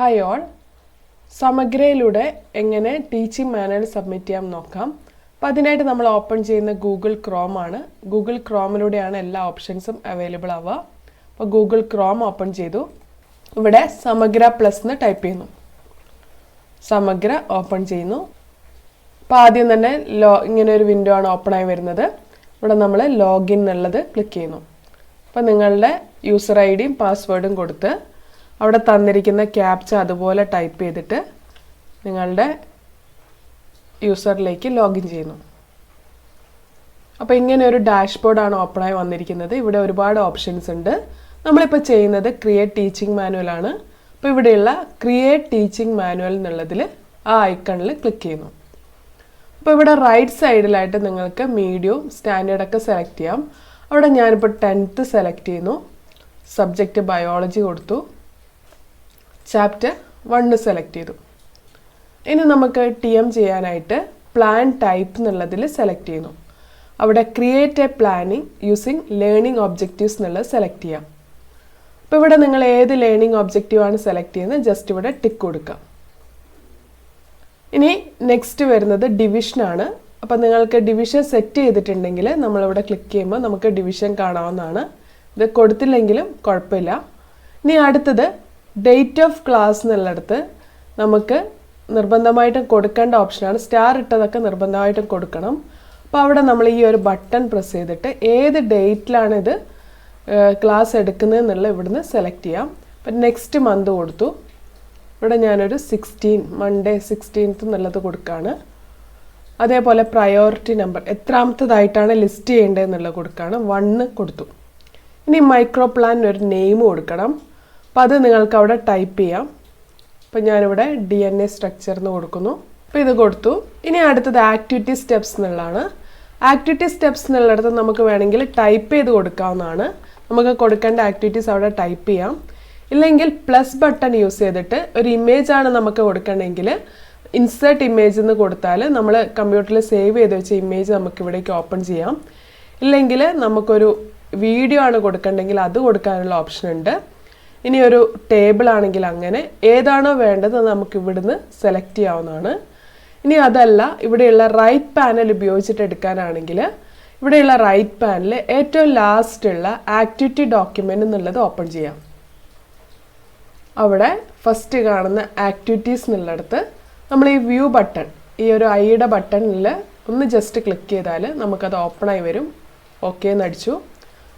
Hi all സമഗ്രയിലൂടെ എങ്ങനെ teaching manual submit ചെയ്യാം നോക്കാം. അപ്പം അതിനായിട്ട് നമ്മൾ ഓപ്പൺ ചെയ്യുന്ന ഗൂഗിൾ ക്രോം ആണ്. ഗൂഗിൾ ക്രോമിലൂടെയാണ് എല്ലാ ഓപ്ഷൻസും അവൈലബിൾ ആവുക. അപ്പോൾ ഗൂഗിൾ ക്രോം ഓപ്പൺ ചെയ്തു. ഇവിടെ സമഗ്ര പ്ലസ് എന്ന് ടൈപ്പ് ചെയ്യുന്നു. സമഗ്ര ഓപ്പൺ ചെയ്യുന്നു. അപ്പോൾ ആദ്യം തന്നെ ലോ ഇങ്ങനെ ഒരു വിൻഡോ ആണ് ഓപ്പൺ ആയി വരുന്നത്. ഇവിടെ നമ്മൾ ലോഗിൻ എന്നുള്ളത് ക്ലിക്ക് ചെയ്യുന്നു. അപ്പോൾ നിങ്ങളുടെ യൂസർ ഐ ഡിയും പാസ്വേഡും കൊടുത്ത് അവിടെ തന്നിരിക്കുന്ന ക്യാപ്ച അതുപോലെ ടൈപ്പ് ചെയ്തിട്ട് നിങ്ങളുടെ യൂസറിലേക്ക് ലോഗിൻ ചെയ്യുന്നു. അപ്പോൾ ഇങ്ങനെ ഒരു ഡാഷ്ബോർഡാണ് ഓപ്പണായി വന്നിരിക്കുന്നത്. ഇവിടെ ഒരുപാട് ഓപ്ഷൻസ് ഉണ്ട്. നമ്മളിപ്പോൾ ചെയ്യുന്നത് ക്രിയേറ്റ് ടീച്ചിങ് മാനുവൽ ആണ്. അപ്പോൾ ഇവിടെയുള്ള ക്രിയേറ്റ് ടീച്ചിങ് മാനുവൽ എന്നുള്ളതിൽ ആ ഐക്കണിൽ ക്ലിക്ക് ചെയ്യുന്നു. അപ്പോൾ ഇവിടെ റൈറ്റ് സൈഡിലായിട്ട് നിങ്ങൾക്ക് മീഡിയവും സ്റ്റാൻഡേർഡൊക്കെ സെലക്ട് ചെയ്യാം. അവിടെ ഞാനിപ്പോൾ ടെൻത്ത് സെലക്ട് ചെയ്യുന്നു. സബ്ജക്റ്റ് ബയോളജി കൊടുത്തു. ചാപ്റ്റർ വണ്ണ് സെലക്ട് ചെയ്തു. ഇനി നമുക്ക് ടി എം ചെയ്യാനായിട്ട് പ്ലാൻ ടൈപ്പ് എന്നുള്ളതിൽ സെലക്ട് ചെയ്യുന്നു. അവിടെ create a planning using learning objectives എന്നുള്ളത് സെലക്ട് ചെയ്യാം. അപ്പോൾ ഇവിടെ നിങ്ങൾ ഏത് ലേണിംഗ് ഒബ്ജക്റ്റീവ് ആണ് സെലക്ട് ചെയ്യുന്നത്? ജസ്റ്റ് ഇവിടെ ടിക്ക് കൊടുക്കാം. ഇനി നെക്സ്റ്റ് വരുന്നത് ഡിവിഷനാണ് അപ്പോൾ നിങ്ങൾക്ക് ഡിവിഷൻ സെറ്റ് ചെയ്തിട്ടുണ്ടെങ്കിൽ നമ്മളിവിടെ ക്ലിക്ക് ചെയ്യുമ്പോൾ നമുക്ക് ഡിവിഷൻ കാണാവുന്നതാണ്. ഇത് കൊടുത്തില്ലെങ്കിലും കുഴപ്പമില്ല. ഇനി അടുത്തത് ഡേറ്റ് ഓഫ് ക്ലാസ് എന്നുള്ളിടത്ത് നമുക്ക് നിർബന്ധമായിട്ടും കൊടുക്കേണ്ട ഓപ്ഷനാണ് സ്റ്റാർ ഇട്ടതൊക്കെ നിർബന്ധമായിട്ടും കൊടുക്കണം. അപ്പോൾ അവിടെ നമ്മൾ ഈ ഒരു ബട്ടൺ പ്രസ് ചെയ്തിട്ട് ഏത് ഡേറ്റിലാണ് ഇത് ക്ലാസ് എടുക്കുന്നത് എന്നുള്ള ഇവിടുന്ന് സെലക്ട് ചെയ്യാം. അപ്പം നെക്സ്റ്റ് മന്ത് കൊടുത്തു. ഇവിടെ ഞാനൊരു സിക്സ്റ്റീൻ മൺഡേ സിക്സ്റ്റീൻത്ത് എന്നുള്ളത് കൊടുക്കുകയാണ് അതേപോലെ പ്രയോറിറ്റി നമ്പർ എത്രാമത്തതായിട്ടാണ് ലിസ്റ്റ് ചെയ്യേണ്ടത് എന്നുള്ളത് കൊടുക്കുകയാണ് വണ്ണ് കൊടുത്തു. ഇനി മൈക്രോ പ്ലാൻ ഒരു നെയിം കൊടുക്കണം. അപ്പോൾ അത് നിങ്ങൾക്ക് അവിടെ ടൈപ്പ് ചെയ്യാം. അപ്പോൾ ഞാനിവിടെ ഡി എൻ എ സ്ട്രക്ചർ എന്ന് കൊടുക്കുന്നു. അപ്പോൾ ഇത് കൊടുത്തു. ഇനി അടുത്തത് ആക്ടിവിറ്റി സ്റ്റെപ്സ് എന്നുള്ളതാണ് ആക്ടിവിറ്റി സ്റ്റെപ്സ് എന്നുള്ളിടത്ത് നമുക്ക് വേണമെങ്കിൽ ടൈപ്പ് ചെയ്ത് കൊടുക്കാവുന്നതാണ്. നമുക്ക് കൊടുക്കേണ്ട ആക്ടിവിറ്റീസ് അവിടെ ടൈപ്പ് ചെയ്യാം. ഇല്ലെങ്കിൽ പ്ലസ് ബട്ടൺ യൂസ് ചെയ്തിട്ട് ഒരു ഇമേജ് ആണ് നമുക്ക് കൊടുക്കണമെങ്കിൽ ഇൻസേർട്ട് ഇമേജ് എന്ന് കൊടുത്താൽ നമ്മൾ കമ്പ്യൂട്ടറിൽ സേവ് ചെയ്ത് വെച്ച ഇമേജ് നമുക്ക് ഇവിടേക്ക് ഓപ്പൺ ചെയ്യാം. ഇല്ലെങ്കിൽ നമുക്കൊരു വീഡിയോ ആണ് കൊടുക്കണമെങ്കിൽ അത് കൊടുക്കാനുള്ള ഓപ്ഷൻ ഉണ്ട്. ഇനി ഒരു ടേബിൾ ആണെങ്കിൽ അങ്ങനെ ഏതാണോ വേണ്ടത് നമുക്ക് ഇവിടുന്ന് സെലക്ട് ചെയ്യാവുന്നതാണ്. ഇനി അതല്ല ഇവിടെയുള്ള റൈറ്റ് പാനൽ ഉപയോഗിച്ചിട്ട് എടുക്കാനാണെങ്കിൽ ഇവിടെയുള്ള റൈറ്റ് പാനൽ ഏറ്റവും ലാസ്റ്റ് ഉള്ള ആക്ടിവിറ്റി ഡോക്യുമെന്റ് എന്നുള്ളത് ഓപ്പൺ ചെയ്യാം. അവിടെ ഫസ്റ്റ് കാണുന്ന ആക്ടിവിറ്റീസ് എന്നുള്ളിടത്ത് നമ്മൾ ഈ വ്യൂ ബട്ടൺ ഈ ഒരു ഐയുടെ ബട്ടണിൽ ഒന്ന് ജസ്റ്റ് ക്ലിക്ക് ചെയ്താൽ നമുക്കത് ഓപ്പണായി വരും. ഓക്കെ എന്ന് അടിച്ചു.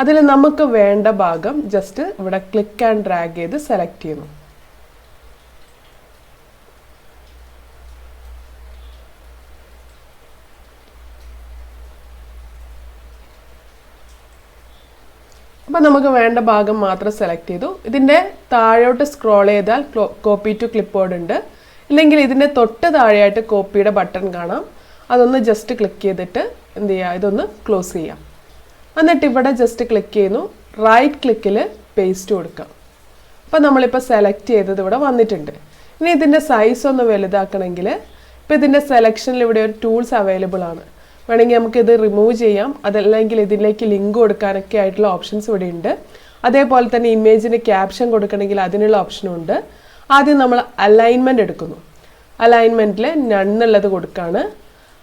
അതിൽ നമുക്ക് വേണ്ട ഭാഗം ജസ്റ്റ് ഇവിടെ ക്ലിക്ക് ആൻഡ് ഡ്രാഗ് ചെയ്ത് സെലക്ട് ചെയ്യുന്നു. അപ്പോൾ നമുക്ക് വേണ്ട ഭാഗം മാത്രം സെലക്ട് ചെയ്തു. ഇതിന്റെ താഴോട്ട് സ്ക്രോൾ ചെയ്താൽ കോപ്പി ടു ക്ലിപ്പ് ബോർഡ് ഉണ്ട്. ഇല്ലെങ്കിൽ ഇതിന്റെ തൊട്ട് താഴെയായിട്ട് കോപ്പിയുടെ ബട്ടൺ കാണാം. അതൊന്ന് ജസ്റ്റ് ക്ലിക്ക് ചെയ്തിട്ട് എന്ത് ചെയ്യുക ഇതൊന്ന് ക്ലോസ് ചെയ്യാം. എന്നിട്ട് ഇവിടെ ജസ്റ്റ് ക്ലിക്ക് ചെയ്യുന്നു. റൈറ്റ് ക്ലിക്കിൽ പേസ്റ്റ് കൊടുക്കാം. അപ്പോൾ നമ്മളിപ്പോൾ സെലക്ട് ചെയ്തത് ഇവിടെ വന്നിട്ടുണ്ട്. ഇനി ഇതിന്റെ സൈസ് ഒന്ന് വലുതാക്കണമെങ്കിൽ ഇപ്പോൾ ഇതിന്റെ സെലക്ഷനിൽ ഇവിടെ ഒരു ടൂൾസ് അവൈലബിൾ ആണ്. വേണമെങ്കിൽ നമുക്കിത് റിമൂവ് ചെയ്യാം. അതല്ലെങ്കിൽ ഇതിലേക്ക് ലിങ്ക് കൊടുക്കാനൊക്കെ ആയിട്ടുള്ള ഓപ്ഷൻസ് ഇവിടെ ഉണ്ട്. അതേപോലെ തന്നെ ഇമേജിന് ക്യാപ്ഷൻ കൊടുക്കണമെങ്കിൽ അതിനുള്ള ഓപ്ഷനും ഉണ്ട്. ആദ്യം നമ്മൾ അലൈൻമെന്റ് എടുക്കുന്നു. അലൈൻമെന്റിൽ നണ്ണുള്ളത് കൊടുക്കുകയാണ്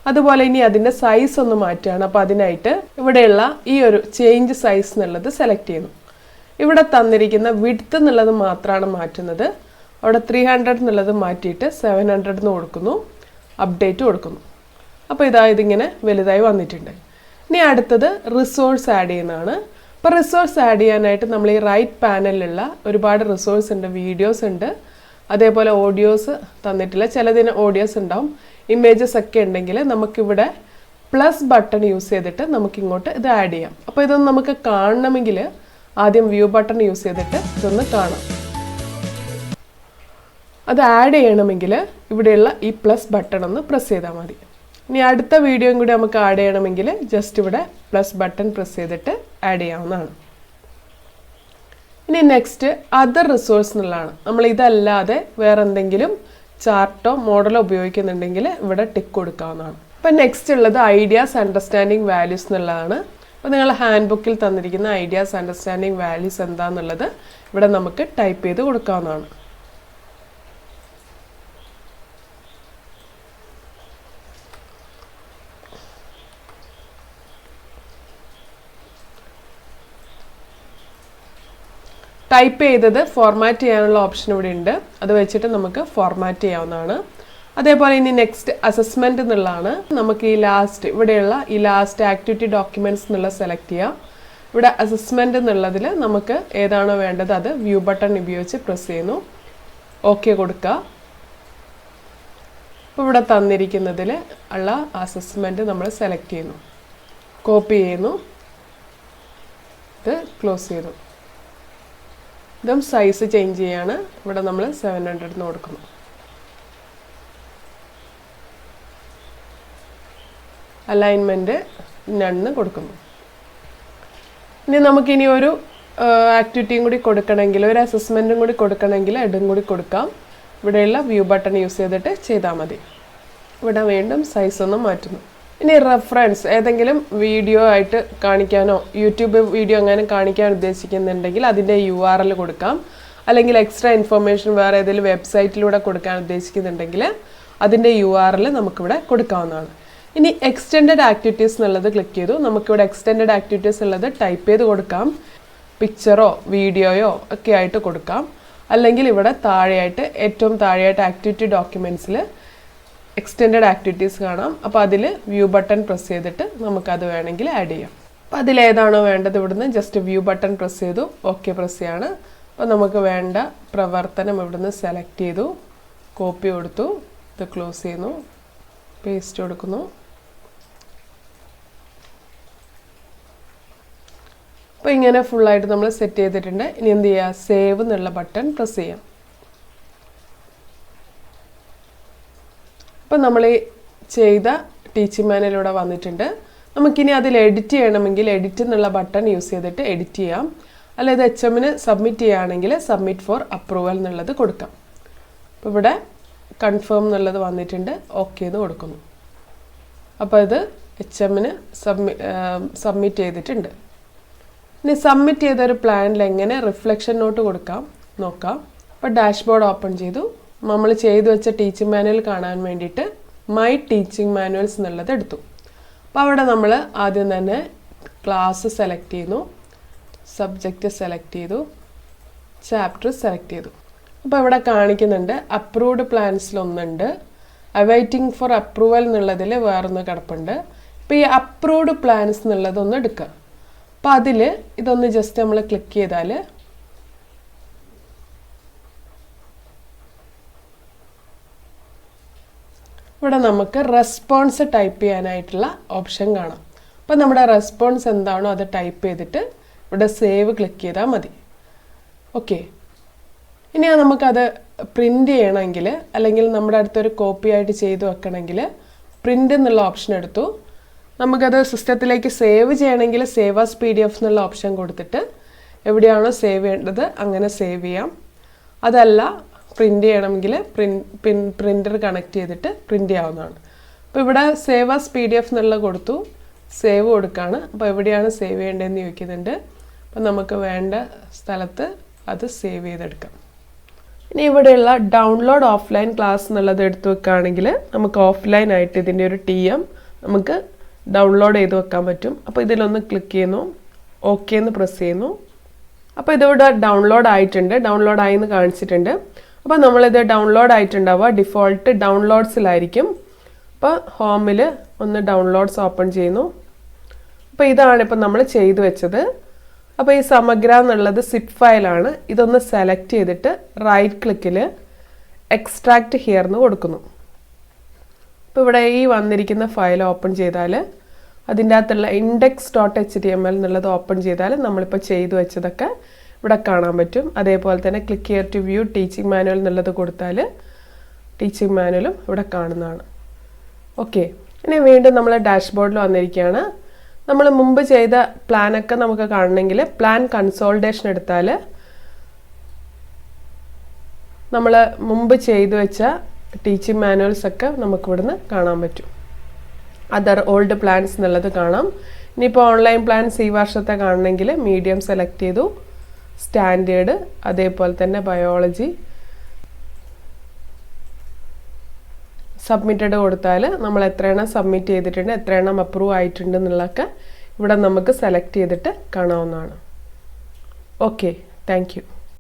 അതുപോലെ ഇനി അതിന്റെ സൈസ് ഒന്ന് മാറ്റുകയാണ്. അപ്പോൾ അതിനായിട്ട് ഇവിടെയുള്ള ഈ ഒരു ചേഞ്ച് സൈസ് എന്നുള്ളത് സെലക്ട് ചെയ്യുന്നു. ഇവിടെ തന്നിരിക്കുന്ന വിഡ്ത്ത് എന്നുള്ളത് മാത്രമാണ് മാറ്റുന്നത്. അവിടെ ത്രീ ഹൺഡ്രഡ് എന്നുള്ളത് മാറ്റിയിട്ട് സെവൻ ഹൺഡ്രഡ് എന്ന് കൊടുക്കുന്നു. അപ്ഡേറ്റ് കൊടുക്കുന്നു. അപ്പോൾ ഇതാ ഇതിങ്ങനെ വലുതായി വന്നിട്ടുണ്ട്. ഇനി അടുത്തത് റിസോഴ്സ് ആഡ് ചെയ്യുന്നതാണ്. അപ്പോൾ റിസോഴ്സ് ആഡ് ചെയ്യാനായിട്ട് നമ്മൾ ഈ റൈറ്റ് പാനലിലുള്ള ഒരുപാട് റിസോഴ്സ് ഉണ്ട് വീഡിയോസ് ഉണ്ട്. അതേപോലെ ഓഡിയോസ് തന്നിട്ടില്ല. ചിലതിന് ഓഡിയോസ് ഉണ്ടാവും. ഇമേജസ് ഒക്കെ ഉണ്ടെങ്കിൽ നമുക്കിവിടെ പ്ലസ് ബട്ടൺ യൂസ് ചെയ്തിട്ട് നമുക്ക് ഇങ്ങോട്ട് ഇത് ആഡ് ചെയ്യാം. അപ്പോൾ ഇതൊന്ന് നമുക്ക് കാണണമെങ്കിൽ ആദ്യം വ്യൂ ബട്ടൺ യൂസ് ചെയ്തിട്ട് ഇതൊന്ന് കാണാം. അത് ആഡ് ചെയ്യണമെങ്കിൽ ഇവിടെയുള്ള ഈ പ്ലസ് ബട്ടൺ ഒന്ന് പ്രസ് ചെയ്താൽ മതി. ഇനി അടുത്ത വീഡിയോയും കൂടി നമുക്ക് ആഡ് ചെയ്യണമെങ്കിൽ ജസ്റ്റ് ഇവിടെ പ്ലസ് ബട്ടൺ പ്രസ് ചെയ്തിട്ട് ആഡ് ചെയ്യാവുന്നതാണ്. ഇനി നെക്സ്റ്റ് അതർ റിസോഴ്സ് എന്നുള്ളതാണ് നമ്മൾ ഇതല്ലാതെ വേറെ എന്തെങ്കിലും ചാർട്ടോ മോഡലോ ഉപയോഗിക്കുന്നുണ്ടെങ്കിൽ ഇവിടെ ടിക്ക് കൊടുക്കാവുന്നതാണ്. അപ്പം നെക്സ്റ്റ് ഉള്ളത് ഐഡിയാസ് അണ്ടർസ്റ്റാൻഡിങ് വാല്യൂസ് എന്നുള്ളതാണ്. അപ്പോൾ നിങ്ങൾ ഹാൻഡ് ബുക്കിൽ തന്നിരിക്കുന്ന ഐഡിയാസ് അണ്ടർസ്റ്റാൻഡിങ് വാല്യൂസ് എന്താണെന്നുള്ളത് ഇവിടെ നമുക്ക് ടൈപ്പ് ചെയ്ത് കൊടുക്കാവുന്നതാണ്. ടൈപ്പ് ചെയ്തത് ഫോർമാറ്റ് ചെയ്യാനുള്ള ഓപ്ഷൻ ഇവിടെ ഉണ്ട്. അത് വെച്ചിട്ട് നമുക്ക് ഫോർമാറ്റ് ചെയ്യാവുന്നതാണ്. അതേപോലെ ഇനി നെക്സ്റ്റ് അസസ്മെന്റ് എന്നുള്ളതാണ്. നമുക്ക് ഈ ലാസ്റ്റ് ഇവിടെയുള്ള ഈ ലാസ്റ്റ് ആക്ടിവിറ്റി ഡോക്യുമെന്റ്സ് എന്നുള്ള സെലക്ട് ചെയ്യാം. ഇവിടെ അസസ്മെന്റ് എന്നുള്ളതിൽ നമുക്ക് ഏതാണോ വേണ്ടത് അത് വ്യൂ ബട്ടൺ ഉപയോഗിച്ച് പ്രസ് ചെയ്യുന്നു. ഓക്കെ കൊടുക്കുക. അപ്പോൾ ഇവിടെ തന്നിരിക്കുന്നതിൽ ഉള്ള അസസ്മെന്റ് നമ്മൾ സെലക്ട് ചെയ്യുന്നു. കോപ്പി ചെയ്യുന്നു. ഇത് ക്ലോസ് ചെയ്തു ഇതും സൈസ് ചേഞ്ച് ചെയ്യാണ്. ഇവിടെ നമ്മൾ സെവൻ ഹൺഡ്രഡിന് കൊടുക്കുന്നു. അലൈൻമെന്റ് നണ്ണ് കൊടുക്കുന്നു. ഇനി നമുക്കിനി ഒരു ആക്ടിവിറ്റിയും കൂടി കൊടുക്കണമെങ്കിൽ ഒരു അസസ്മെന്റും കൂടി കൊടുക്കണമെങ്കിൽ എഡും കൂടി കൊടുക്കാം. ഇവിടെയുള്ള വ്യൂ ബട്ടൺ യൂസ് ചെയ്തിട്ട് ചെയ്താൽ മതി. ഇവിടെ വീണ്ടും സൈസ് ഒന്ന് മാറ്റുന്നു. ഇനി റെഫറൻസ് ഏതെങ്കിലും വീഡിയോ ആയിട്ട് കാണിക്കാനോ യൂട്യൂബ് വീഡിയോ അങ്ങനെ കാണിക്കാൻ ഉദ്ദേശിക്കുന്നുണ്ടെങ്കിൽ അതിന്റെ യു ആർ എൽ കൊടുക്കാം. അല്ലെങ്കിൽ എക്സ്ട്രാ ഇൻഫർമേഷൻ വേറെ ഏതെങ്കിലും വെബ്സൈറ്റിലൂടെ കൊടുക്കാൻ ഉദ്ദേശിക്കുന്നുണ്ടെങ്കിൽ അതിന്റെ യു ആർ എൽ നമുക്കിവിടെ കൊടുക്കാവുന്നതാണ്. ഇനി എക്സ്റ്റെൻഡഡ് ആക്ടിവിറ്റീസ് എന്നുള്ളത് ക്ലിക്ക് ചെയ്തു. നമുക്കിവിടെ എക്സ്റ്റെൻഡഡ് ആക്ടിവിറ്റീസ് ഉള്ളത് ടൈപ്പ് ചെയ്ത് കൊടുക്കാം. പിക്ചറോ വീഡിയോയോ ഒക്കെ ആയിട്ട് കൊടുക്കാം. അല്ലെങ്കിൽ ഇവിടെ താഴെയായിട്ട് ഏറ്റവും താഴെയായിട്ട് ആക്ടിവിറ്റി ഡോക്യുമെന്റ്സിൽ എക്സ്റ്റെൻഡഡ് ആക്ടിവിറ്റീസ് കാണാം. അപ്പോൾ അതിൽ വ്യൂ ബട്ടൺ പ്രസ് ചെയ്തിട്ട് നമുക്കത് വേണമെങ്കിൽ ആഡ് ചെയ്യാം. അപ്പോൾ അതിലേതാണോ വേണ്ടത് ഇവിടുന്ന്? ജസ്റ്റ് വ്യൂ ബട്ടൺ പ്രസ് ചെയ്തു. ഓക്കെ പ്രസ് ചെയ്യാണ്. അപ്പോൾ നമുക്ക് വേണ്ട പ്രവർത്തനം ഇവിടുന്ന് സെലക്ട് ചെയ്തു. കോപ്പി കൊടുത്തു. ഇത് ക്ലോസ് ചെയ്യുന്നു. പേസ്റ്റ് കൊടുക്കുന്നു. അപ്പോൾ ഇങ്ങനെ ഫുള്ളായിട്ട് നമ്മൾ സെറ്റ് ചെയ്തിട്ടുണ്ട്. ഇനി എന്ത് ചെയ്യുക? സേവ് എന്നുള്ള ബട്ടൺ പ്രസ് ചെയ്യാം. അപ്പം നമ്മൾ ഈ ചെയ്ത ടീച്ചിങ് മാനിലൂടെ വന്നിട്ടുണ്ട്. നമുക്കിനി അതിൽ എഡിറ്റ് ചെയ്യണമെങ്കിൽ എഡിറ്റ് എന്നുള്ള ബട്ടൺ യൂസ് ചെയ്തിട്ട് എഡിറ്റ് ചെയ്യാം. അല്ലാതെ എച്ച് എമ്മിന് സബ്മിറ്റ് ചെയ്യുകയാണെങ്കിൽ സബ്മിറ്റ് ഫോർ അപ്രൂവൽ എന്നുള്ളത് കൊടുക്കാം. അപ്പോൾ ഇവിടെ കൺഫേം എന്നുള്ളത് വന്നിട്ടുണ്ട്. ഓക്കെ എന്ന് കൊടുക്കുന്നു. അപ്പോൾ ഇത് എച്ച് എമ്മിന് സബ്മി സബ്മിറ്റ് ചെയ്തിട്ടുണ്ട്. ഇനി സബ്മിറ്റ് ചെയ്ത ഒരു പ്ലാനിൽ എങ്ങനെ റിഫ്ലക്ഷൻ നോട്ട് കൊടുക്കാം നോക്കാം. അപ്പോൾ ഡാഷ്ബോർഡ് ഓപ്പൺ ചെയ്തു. നമ്മൾ ചെയ്തു വെച്ച ടീച്ചിങ് മാനുവൽ കാണാൻ വേണ്ടിയിട്ട് മൈ ടീച്ചിങ് മാനുവൽസ് എന്നുള്ളത് എടുത്തു. അപ്പോൾ അവിടെ നമ്മൾ ആദ്യം തന്നെ ക്ലാസ് സെലക്ട് ചെയ്യുന്നു സബ്ജക്റ്റ് സെലക്ട് ചെയ്തു ചാപ്റ്റർ സെലക്ട് ചെയ്തു. അപ്പോൾ ഇവിടെ കാണിക്കുന്നുണ്ട് അപ്രൂവ്ഡ് പ്ലാൻസിലൊന്നുണ്ട് അവൈറ്റിംഗ് ഫോർ അപ്രൂവൽ എന്നുള്ളതിൽ വേറൊന്ന് കിടപ്പുണ്ട്. ഇപ്പോൾ ഈ അപ്രൂവ്ഡ് പ്ലാൻസ് എന്നുള്ളതൊന്ന് എടുക്കുക. അപ്പോൾ അതിൽ ഇതൊന്ന് ജസ്റ്റ് നമ്മൾ ക്ലിക്ക് ചെയ്താൽ ഇവിടെ നമുക്ക് റെസ്പോൺസ് ടൈപ്പ് ചെയ്യാനായിട്ടുള്ള ഓപ്ഷൻ കാണാം. അപ്പോൾ നമ്മുടെ റെസ്പോൺസ് എന്താണോ അത് ടൈപ്പ് ചെയ്തിട്ട് ഇവിടെ സേവ് ക്ലിക്ക് ചെയ്താൽ മതി. ഓക്കെ ഇനി നമുക്കത് പ്രിന്റ് ചെയ്യണമെങ്കിൽ അല്ലെങ്കിൽ നമ്മുടെ അടുത്തൊരു കോപ്പി ആയിട്ട് ചെയ്ത് വെക്കണമെങ്കിൽ പ്രിന്റ് എന്നുള്ള ഓപ്ഷൻ എടുത്തു. നമുക്കത് സിസ്റ്റത്തിലേക്ക് സേവ് ചെയ്യണമെങ്കിൽ save as P D F എന്നുള്ള ഓപ്ഷൻ കൊടുത്തിട്ട് എവിടെയാണോ സേവ് ചെയ്യേണ്ടത് അങ്ങനെ സേവ് ചെയ്യാം. അതല്ല പ്രിന്റ് ചെയ്യണമെങ്കിൽ പ്രിൻ പ്രിന്റർ കണക്ട് ചെയ്തിട്ട് പ്രിന്റ് ചെയ്യാവുന്നതാണ്. അപ്പോൾ ഇവിടെ save as P D F എന്നുള്ള കൊടുത്തു. സേവ് കൊടുക്കുകയാണ് അപ്പോൾ എവിടെയാണ് സേവ് ചെയ്യേണ്ടതെന്ന് ചോദിക്കുന്നുണ്ട്. അപ്പോൾ നമുക്ക് വേണ്ട സ്ഥലത്ത് അത് സേവ് ചെയ്തെടുക്കാം. ഇനി ഇവിടെയുള്ള ഡൗൺലോഡ് ഓഫ്ലൈൻ ക്ലാസ് എന്നുള്ളത് എടുത്തു വെക്കുകയാണെങ്കിൽ നമുക്ക് ഓഫ്ലൈൻ ആയിട്ട് ഇതിന്റെ ഒരു ടി എം നമുക്ക് ഡൗൺലോഡ് ചെയ്ത് വെക്കാൻ പറ്റും. അപ്പോൾ ഇതിലൊന്ന് ക്ലിക്ക് ചെയ്യുന്നു. ഓക്കെ എന്ന് പ്രസ് ചെയ്യുന്നു. അപ്പോൾ ഇതിവിടെ ഡൗൺലോഡ് ആയിട്ടുണ്ട്. ഡൗൺലോഡ് ആയി എന്ന് കാണിച്ചിട്ടുണ്ട്. അപ്പോൾ നമ്മളിത് ഡൗൺലോഡ് ആയിട്ടുണ്ടാവുക. ഡിഫോൾട്ട് ഡൗൺലോഡ്സിലായിരിക്കും അപ്പോൾ ഹോമിൽ ഒന്ന് ഡൗൺലോഡ്സ് ഓപ്പൺ ചെയ്യുന്നു. അപ്പോൾ ഇതാണ് ഇപ്പം നമ്മൾ ചെയ്തു വെച്ചത്. അപ്പോൾ ഈ സമഗ്ര എന്നുള്ളത് സിപ്പ് ഫയലാണ് ഇതൊന്ന് സെലക്ട് ചെയ്തിട്ട് റൈറ്റ് ക്ലിക്കിൽ എക്സ്ട്രാക്റ്റ് ഹിയർ എന്ന് കൊടുക്കുന്നു. അപ്പോൾ ഇവിടെ ഈ വന്നിരിക്കുന്ന ഫയൽ ഓപ്പൺ ചെയ്താൽ അതിന്റെ അകത്തുള്ള index dot H D M L എന്നുള്ളത് ഓപ്പൺ ചെയ്താൽ നമ്മളിപ്പോൾ ചെയ്തു വെച്ചതൊക്കെ ഇവിടെ കാണാൻ പറ്റും. അതേപോലെ തന്നെ click here to view teaching manual എന്നുള്ളത് കൊടുത്താൽ ടീച്ചിങ് മാനുവലും ഇവിടെ കാണുന്നതാണ്. ഓക്കെ ഇനി വീണ്ടും നമ്മൾ ഡാഷ്ബോർഡിൽ വന്നിരിക്കുകയാണ്. നമ്മൾ മുമ്പ് ചെയ്ത പ്ലാനൊക്കെ നമുക്ക് കാണണമെങ്കിൽ പ്ലാൻ കൺസോൾട്ടേഷൻ എടുത്താൽ നമ്മൾ മുമ്പ് ചെയ്തു വെച്ച ടീച്ചിങ് മാനുവൽസ് ഒക്കെ നമുക്ക് ഇവിടുന്ന് കാണാൻ പറ്റും. അതർ ഓൾഡ് പ്ലാൻസ് എന്നുള്ളത് കാണാം. ഇനിയിപ്പോൾ ഓൺലൈൻ പ്ലാൻസ് ഈ വർഷത്തെ കാണണമെങ്കിൽ മീഡിയം സെലക്ട് ചെയ്തു. സ്റ്റാൻഡേർഡ് അതേപോലെ തന്നെ ബയോളജി. സബ്മിറ്റഡ് കൊടുത്താൽ നമ്മൾ എത്ര എണ്ണം സബ്മിറ്റ് ചെയ്തിട്ടുണ്ട് എത്ര എണ്ണം അപ്രൂവ് ആയിട്ടുണ്ട് എന്നുള്ളതൊക്കെ ഇവിടെ നമുക്ക് സെലക്ട് ചെയ്തിട്ട് കാണാവുന്നതാണ്. Okay thank